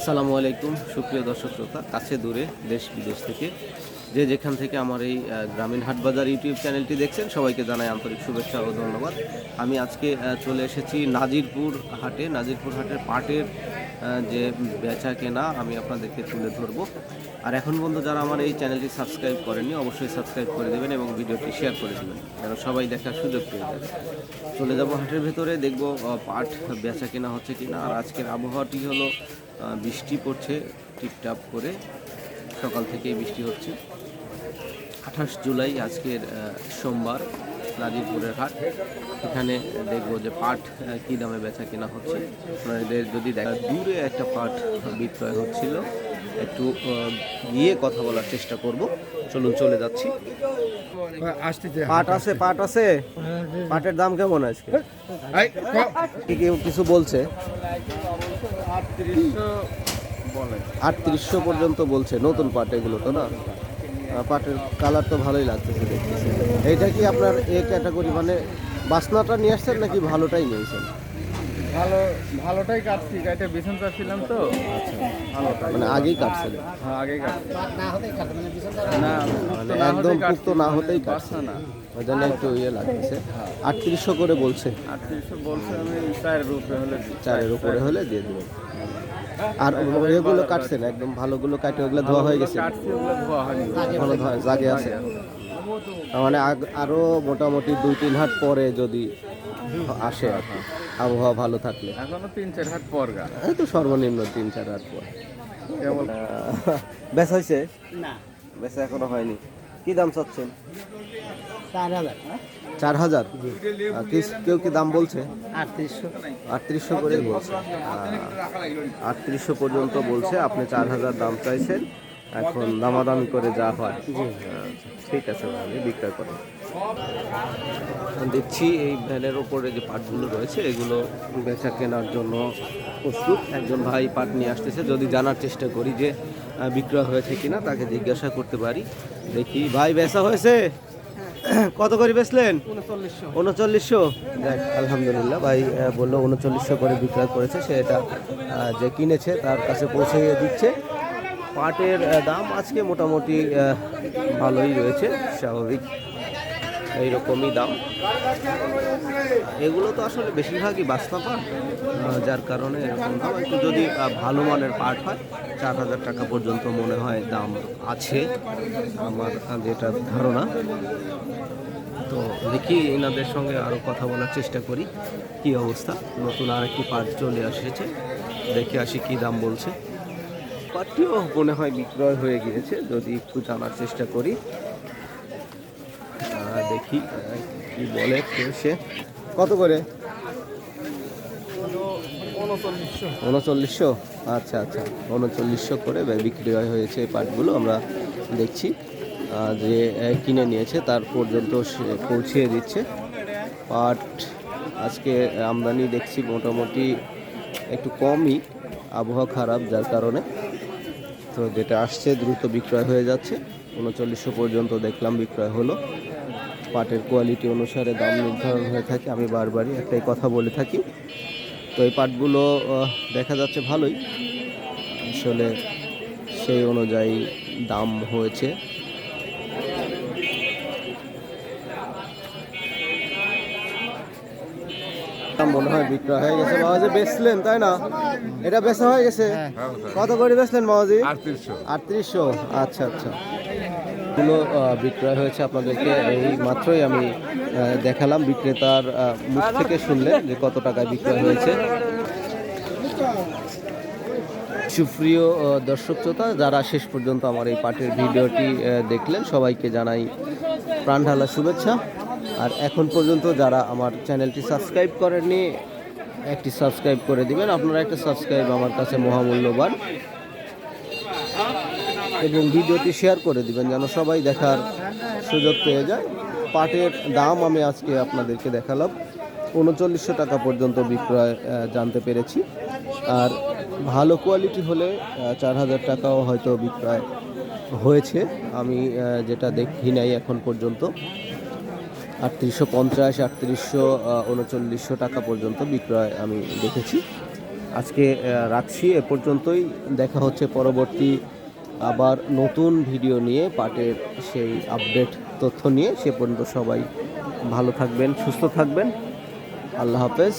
আসসালামু আলাইকুম, সুপ্রিয় দর্শক শ্রোতা, কাছে দূরে, দেশ বিদেশ থেকে। যে যেখান থেকে আমার এই গ্রামীণ হাটবাজার ইউটিউব চ্যানেলটি দেখছেন, সবাইকে জানাই আন্তরিক শুভেচ্ছা ও ধন্যবাদ। আমি আজকে চলে এসেছি নাজিরপুর হাটে। নাজিরপুর হাটের পাটের যে বেচা কেনা, আমি আপনাদেরকে তুলে ধরবো। আর এখন পর্যন্ত যারা আমার এই চ্যানেলটি সাবস্ক্রাইব করেননি, অবশ্যই সাবস্ক্রাইব করে দেবেন এবং ভিডিওটি শেয়ার করে দেবেন, যেন সবাই দেখার সুযোগ পেয়ে যাবে চলে যাব হাটের ভেতরে, দেখব পাট বেচা কেনা হচ্ছে কি না আর আজকের আবহাওয়াটি হলো বৃষ্টি পড়ছে টিপটাপ করে, সকাল থেকেই বৃষ্টি হচ্ছে। আঠাশ জুলাই আজকের সোমবার। নাজিরপুরের হাট। এখানে দেখব যে পাট কী দামে বেচা কেনা হচ্ছে। আপনাদের যদি দেখা দূরে একটা পাট বিক্রয় হচ্ছিল একটু গিয়ে কথা বলার চেষ্টা করব। চলুন চলে যাচ্ছি। পাট আছে পাট আছে? পাটের দাম কেমন আজকে? কেউ কিছু বলছে? আটত্রিশশো পর্যন্ত বলছে নতুন পাট এগুলো তো না? পাটের কালার তো ভালোই লাগতেছে দেখতেছি। এইটা কি আপনার এ ক্যাটাগরি মানে বাসনাটা নিয়ে আসছেন নাকি ভালোটাই নিয়েছেন ভালো ভালোটাই কাটছি গাড়িটা বিছন চাচ্ছিলাম তো। ভালোটাই। মানে আগেই কাটছেন? হ্যাঁ আগে কাটছি। না মানে একদম পুক্ত না হতেই কাটছে। না। ওই জন্য একটু ইয়ে লাগতেছে। আটত্রিশশো করে বলছে। আটত্রিশশো বলছে আমি চারের উপরে হলে। চারের উপরে হলে দিয়ে দেবেন। আর এগুলো কাটছেন একদম ভালোগুলো কাটে ওগুলো ধোয়া হয়ে গেছে। কাটছি ওগুলো ধোয়া হয়নি ভালো জাগে আছে। মানে আগ- আরও মোটামুটি দুই তিন হাট পরে যদি আসে আর কি আবহাওয়া ভালো থাকলে। এখনও তিন চার হাত পর গা। এই তো সর্বনিম্ন তিন চার হাট পর। কেবল বেশ হয়েছে? না। বেচা এখনও হয়নি। কি দাম চাচ্ছেন? চার হাজার। চার হাজার আর কেউ কি দাম বলছে? আটত্রিশশো। আটত্রিশশো করে বলছে। আটত্রিশশো পর্যন্ত বলছে আপনি চার হাজার দাম চাইছেন। এখন দামাদামি করে যা হয়। ঠিক আছে ভাই বিক্রয় করেন। দেখছি এই ভ্যানের ওপরে যে পাটগুলো রয়েছে এগুলো বেচা কেনার জন্য প্রস্তুত। একজন ভাই পাট নিয়ে আসতেছে যদি জানার চেষ্টা করি যে বিক্রয় হয়েছে কিনা তাকে জিজ্ঞাসা করতে পারি। দেখি ভাই বেচা হয়েছে? কত করে বেচলেন? উনচল্লিশশো। দেখ আলহামদুলিল্লাহ ভাই বলল উনচল্লিশশো করে বিক্রয় করেছে সে এটা যে কিনেছে তার কাছে পৌঁছে দিচ্ছে। পাটের দাম আজকে মোটামুটি ভালোই রয়েছে স্বাভাবিক। এইরকমই দাম। এগুলো তো আসলে বেশিরভাগই বাস্তা পাট যার কারণে এরকম দাম। একটু যদি ভালো মানের পাট হয়, চার হাজার টাকা পর্যন্ত মনে হয় দাম আছে আমার যেটা ধারণা। তো দেখি এনাদের সঙ্গে আরও কথা বলার চেষ্টা করি, কি অবস্থা? নতুন আরেকটি পাট চলে এসেছে দেখে আসি কি দাম বলছে। পাটটিও মনে হয় বিক্রয় হয়ে গিয়েছে, যদি একটু জানার চেষ্টা করি। দেখি কি বলে সে। কত করে? উনচল্লিশশো। আচ্ছা আচ্ছা। উনচল্লিশশো করে বিক্রি হয়েছে এই পাটগুলো। আমরা দেখছি যে কিনে নিয়েছে, তার পর্যন্ত পৌঁছিয়ে দিচ্ছে। পাট আজকে আমদানি দেখছি মোটামুটি একটু কমই, আবহাওয়া খারাপ যার কারণে। তো যেটা আসছে দ্রুত বিক্রয় হয়ে যাচ্ছে। উনচল্লিশশো পর্যন্ত দেখলাম বিক্রয় হলো। পাটের কোয়ালিটি অনুসারে দাম নির্ধারণ হয়ে থাকে আমি বারবারই একটাই কথা বলে থাকি। তো এই পাটগুলো দেখা যাচ্ছে ভালোই। আসলে সেই অনুযায়ী দাম হয়েছে। মনে হয় বিক্রয় হয়ে গেছে। বাবাজি বেচলেন তাই না? এটা বেচা হয়ে গেছে? কত করে বেচলেন বাবাজি আটত্রিশশো। আটত্রিশশো? আচ্ছা আচ্ছা। এগুলো বিক্রয় হয়েছে আপনাদেরকে। এই মাত্রই আমি দেখালাম বিক্রেতার মুখ থেকে শুনলেন যে কত টাকায় বিক্রয় হয়েছে। সুপ্রিয় দর্শক শ্রোতা, যারা শেষ পর্যন্ত আমার এই পাটের ভিডিওটি দেখলেন, সবাইকে জানাই প্রাণ ঢালা শুভেচ্ছা। আর এখন পর্যন্ত যারা আমার চ্যানেলটি সাবস্ক্রাইব করেননি, একটি সাবস্ক্রাইব করে দিবেন। আপনারা একটা সাবস্ক্রাইব আমার কাছে মহামূল্যবান। এবং ভিডিওটি শেয়ার করে দিবেন যেন সবাই দেখার সুযোগ পেয়ে যায়। পাটের দাম আমি আজকে আপনাদেরকে দেখালাম। উনচল্লিশশো টাকা পর্যন্ত বিক্রয় জানতে পেরেছি। আর ভালো কোয়ালিটি হলে চার হাজার টাকাও হয়তো বিক্রয় হয়েছে। আমি যেটা দেখি নাই এখন পর্যন্ত। আটত্রিশশো পঞ্চাশ, আটত্রিশশো উনচল্লিশশো টাকা পর্যন্ত বিক্রয় আমি দেখেছি। আজকে রাখছি। এ পর্যন্তই। দেখা হচ্ছে পরবর্তী আবার নতুন ভিডিও নিয়ে পাটের সেই আপডেট তথ্য নিয়ে সে পর্যন্ত সবাই ভালো থাকবেন, সুস্থ থাকবেন। আল্লাহ হাফেজ।